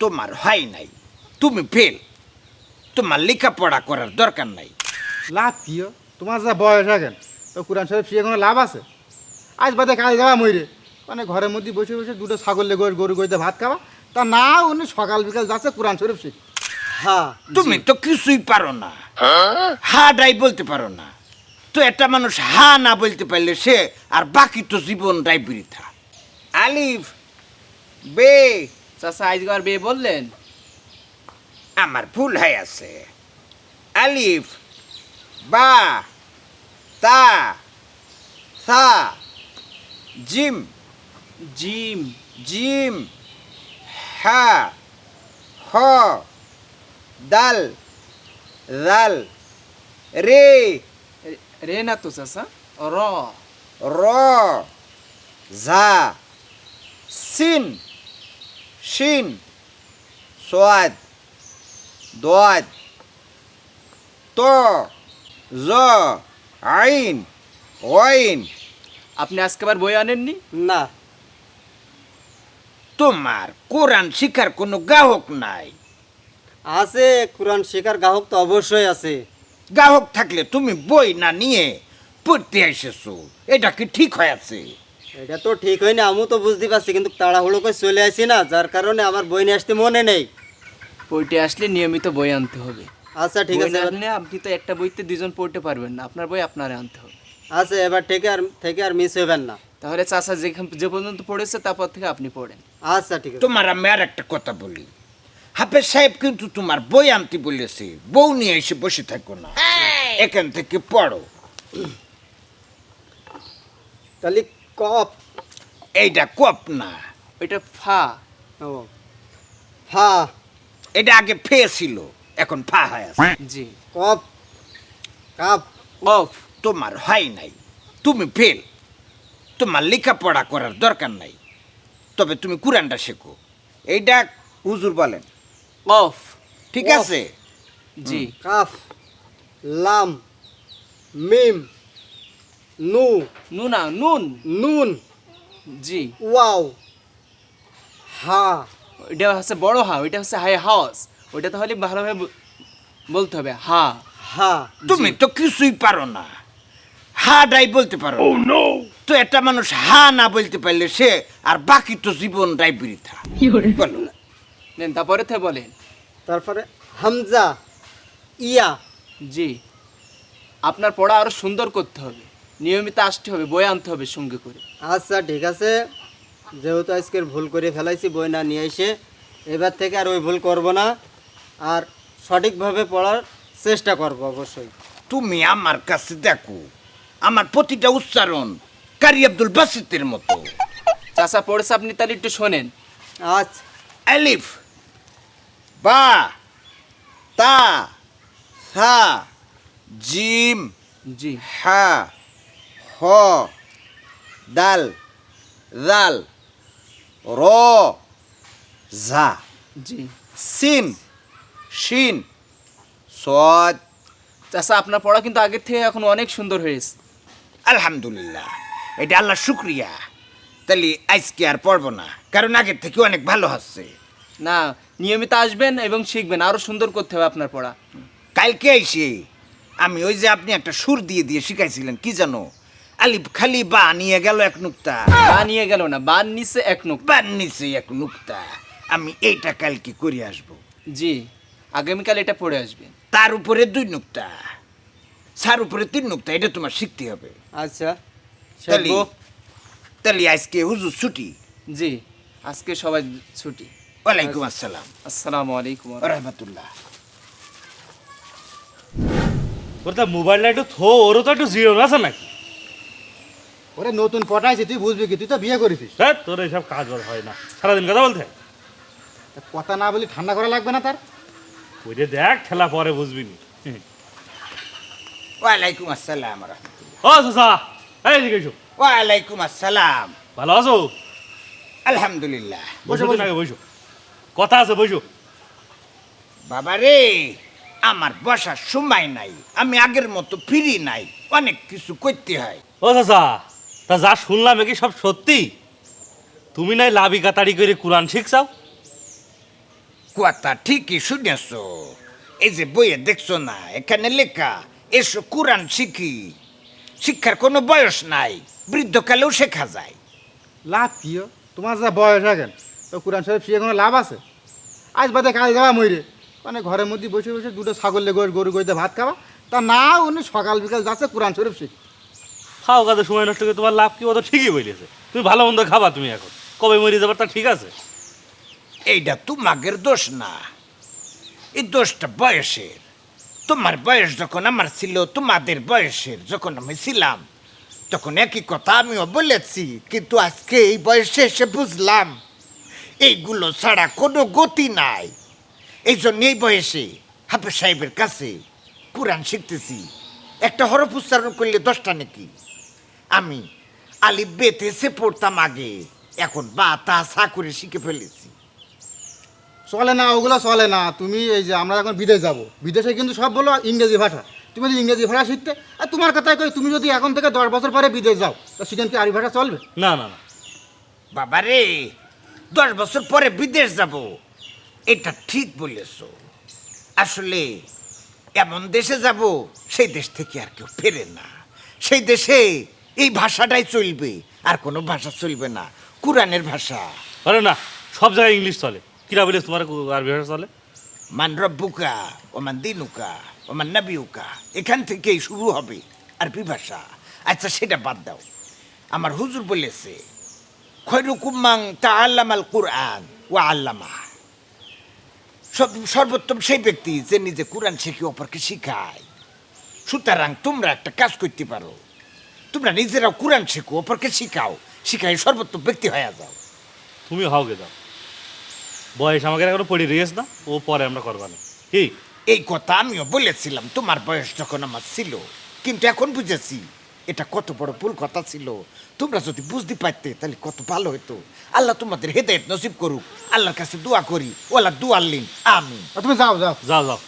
তোমার হয় নাই। তুমি ফেল তোমার লেখাপড়া করার দরকার নাই। লাভ কি ও? তোমার যা বয়স এখন তো কোরআন শরীফ শিখে কোনো লাভ আছে? আজ বাদে কাজ যাওয়া মইরে। মানে ঘরের মধ্যে বসে বসে দুটো ছাগল লেগে গরু গইতে ভাত খাওয়া তা না উনি সকাল বিকাল যাচ্ছে কোরআন শরীফ শিখ। হ্যাঁ তুমি তো কিছুই পারো না। হা ডাই বলতে পারো না। তো একটা মানুষ হা না বলতে পারলে সে আর বাকি তো জীবন জীবনটাই বৃথা। আলিফ বে চাচা আজকার বিয়ে বললেন? আমার ভুল হয়ে আছে। আলিফ বা তা সা জিম জিম। জিম হা হ দাল দাল রে। রে- রে না তো চাচা র। র ঝা সিন। শিন সোয়াদ দোয়াদ ত জ আইন ওয়াইন। আপনি আজকে আবার বই আনেননি? না। তোমার কোরআন শিখার কোনো গ্রাহক নাই। আছে কোরআন শিখার গ্রাহক তো অবশ্যই আছে। গ্রাহক থাকলে তুমি বই না নিয়ে পড়তে এসেছ। এটা কি ঠিক হয়ে আছে? এটা তো ঠিক হয়নি আমিও তো বুঝতে পারছি কিন্তু তাড়াহুড়ো করে চলে আসি না যার কারণে আমার বই নিয়ে আসতে মনে নেই। বইটি আসলে নিয়মিত বই আনতে হবে। আচ্ছা ঠিক আছে না আপনি তো একটা বইতে দুজন পড়তে পারবেন না আপনার বই আপনারে আনতে হবে। আচ্ছা এবার থেকে আর থেকে আর মিস হবেন না। তাহলে চাচা যেখান যে পর্যন্ত পড়েছে তারপর থেকে আপনি পড়েন। আচ্ছা ঠিক আছে। তোমার আমি আর একটা কথা বলি। হাফেজ সাহেব কিন্তু তোমার বই আনতে বলেছে বউ নিয়ে এসে বসে থাকো না। এখান থেকে পড়ো। তাহলে কপ। এইটা কপ না। ওইটা ফা। হা এটা আগে ফে ছিল এখন ফা হয়ে আছে। জি। কপ। কাপ। অফ। তোমার হয় নাই। তুমি ফেল। তোমার লেখাপড়া করার দরকার নাই। তবে তুমি কোরআনটা শেখো। এইটা হুজুর বলেন। অফ। ঠিক আছে? জি। কাফ লাম মিম। নু। নু না নুন। নুন। জি। ওয়াও। হা। ওইটা হচ্ছে বড় হা ওইটা হচ্ছে হাই হাউস ওইটা তাহলে ভালোভাবে বলতে হবে হা। হা। তুমি তো কিছুই পারো না। হা ডাই বলতে পারো না। তো একটা মানুষ হা না বলতে পারলে সে আর বাকি তো জীবনটাই বৃথা বলো? নেন তারপরে থেকে বলেন। তারপরে হামজা ইয়া। জি। আপনার পড়া আরও সুন্দর করতে হবে। নিয়মিত আসতে হবে বই আনতে হবে সঙ্গে করে। আচ্ছা ঠিক আছে। যেহেতু আজকের ভুল করে ফেলাইছি বই না নিয়ে এসে এবার থেকে আর ওই ভুল করব না। আর সঠিকভাবে পড়ার চেষ্টা করব অবশ্যই। তুমি আমার কাছে দেখো আমার প্রতিটা উচ্চারণ কারি আব্দুল বাসিতের মতো। চাচা পড়েছে আপনি তাহলে একটু শোনেন। আচ্ছা। আলিফ বা তা সা জিম জি। হা হ দাল দাল র ঝা জি। সিন শিন সদ। চাচা আপনার পড়া কিন্তু আগের থেকে এখন অনেক সুন্দর হয়েছে। আলহামদুলিল্লাহ এটা আল্লাহ শুক্রিয়া। তাহলে আজকে আর পড়ব না কারণ আগের থেকে অনেক ভালো হচ্ছে। না নিয়মিত আসবেন এবং শিখবেন আরও সুন্দর করতে হবে আপনার পড়া। কালকে এসে আমি ওই যে আপনি একটা সুর দিয়ে দিয়ে শিখাইছিলেন কি জানো? আলিফ খালি বা নিয়ে গেল এক নুক্তা। বা নিয়ে গেল না বান নিচে এক নোক বান নিচে এক নুক্তা। আমি এইটা কালকে করে আসব। জি আগামীকাল এটা পড়ে আসবেন তার উপরে দুই নুক্তা। সার উপরে তিন নুক্তা এটা তোমার শিখতে হবে। আচ্ছা তাহলে শিখব। তাহলে আজকে হুজুর ছুটি। জি আজকে সবাই ছুটি। ওয়ালাইকুম আসসালাম। আসসালামু আলাইকুম। রহমতুল্লাহ ওর তো মোবাইলটা একটু থো ওরও তো একটু জিরো আছে নাকি? ওরে নতুন পটাইছি তুই বুঝবি কি? তুই তো বিয়ে করেছিস। হ্যাঁ তোর এইসব কাজ বাজ হয় না। সারাদিন কথা বলতে। কথা না বলি ঠান্ডা করা লাগবে না তার? ওই যে দেখ খেলা পরে বুঝবি নি। ওয়ালাইকুম আসসালাম রহমতুল্লাহ। ও চাচা এই দিকে এসো। ওয়ালাইকুম আসসালাম। ভালো আছো? আলহামদুলিল্লাহ। বসো দিন আগে বসো। কথা আছে বসো। বাবা রে আমার বসার সময় নাই। আমি আগের মতো ফ্রি নাই। অনেক কিছু করতে হয়। ও চাচা তা যা শুনলাম এ কি সব সত্যি? তুমি নাই লাভি কাতারি করে কোরআন শিখছাও? কথা ঠিকই শুনেছ। এই যে বইয়ে দেখছ না এখানে লেখা এসো কোরআন শিখি। শিক্ষার কোনো বয়স নাই বৃদ্ধকালেও শেখা যায়। লাভ কি ও? তোমার যা বয়স এখন তো কোরআন শরীফ শিখে কোনো লাভ আছে? আজ বাদে কাল যাওয়া মইরে মানে ঘরের মধ্যে বসে বসে দুটো ছাগল লেগে গরু গইতে ভাত খাওয়া তা না উনি সকাল বিকাল যাচ্ছে কোরআন শরীফ শিখ খাও কাজে সময় নষ্ট করে, তোমার লাভ কি ও তো ঠিকই বলেছে। তুমি ভালো মন্দ খাবা তুমি এখন। কবে মরে যাবার তা ঠিক আছে। এইটা তোমাদের দোষ না। এই দোষটা বয়সের। তোমার বয়স যখন আমার ছিল, তোমাদের বয়সের যখন আমি ছিলাম, তখন একই কথা আমিও বলেছি, কিন্তু আজকে এই বয়সে এসে বুঝলাম, এইগুলো ছাড়া কোনো গতি নাই। এই জন্য এই বয়সে হাফেজ সাহেবের কাছে কোরআন শিখতেছি। একটা হরফ উচ্চারণ করলে দশটা নাকি? আমি আলি বেতে সে পড়তাম আগে এখন বা তা সা করে শিখে ফেলেছি। চলে না ওগুলো চলে না। তুমি এই যে আমরা এখন বিদেশ যাব। বিদেশে কিন্তু সব বলো ইংরেজি ভাষা। তুমি যদি ইংরেজি ভাষা শিখতে আর তোমার কথাই কই তুমি যদি এখন থেকে দশ বছর পরে বিদেশ যাও তো সেখানে কি আরবি ভাষা চলবে? না না না। বাবা রে দশ বছর পরে বিদেশ যাব। এটা ঠিক বলেছ। আসলে এমন দেশে যাব সেই দেশ থেকে আর কেউ ফেরে না। সেই দেশে এই ভাষাটাই চলবে আর কোনো ভাষা চলবে না কোরআনের ভাষা। আরে না সব জায়গায় ইংলিশ চলে। কিরা বলে তোমার আরবি ভাষা চলে? মান রব্বুকা ওমান দিনুকা ওমান নাবিউকা এখান থেকেই শুরু হবে আরবি ভাষা। আচ্ছা সেটা বাদ দাও। আমার হুজুর বলেছে খৈরুকুম্মাং তা আল্লামাল কুরআন ও আল্লামা সব সর্বোত্তম সেই ব্যক্তি যে নিজে কোরআন শিখে অপরকে শিখায়। সুতরাং তোমরা একটা কাজ করতে পারো। তোমরা নিজেরাও কোরআন শিখো অপরকে শিখাও। শিখাই সর্বোত্তম ব্যক্তি হয়ে যাও। তুমি হওগে দাও বয়স আমাকে এখনও পড়ে রেস না? ও পরে আমরা করবা না কি? এই কথা আমিও বলেছিলাম তোমার বয়স যখন আমার ছিল। কিন্তু এখন বুঝেছি এটা কত বড় ভুল কথা ছিল। তোমরা যদি বুঝতে পারতে তাহলে কত ভালো হতো আল্লাহ তোমাদের হেদায়ত নসিব করুক। আল্লাহর কাছে দোয়া করি ওলা দোয়ার লিন আমি তুমি যাও যাও। যাও যাও।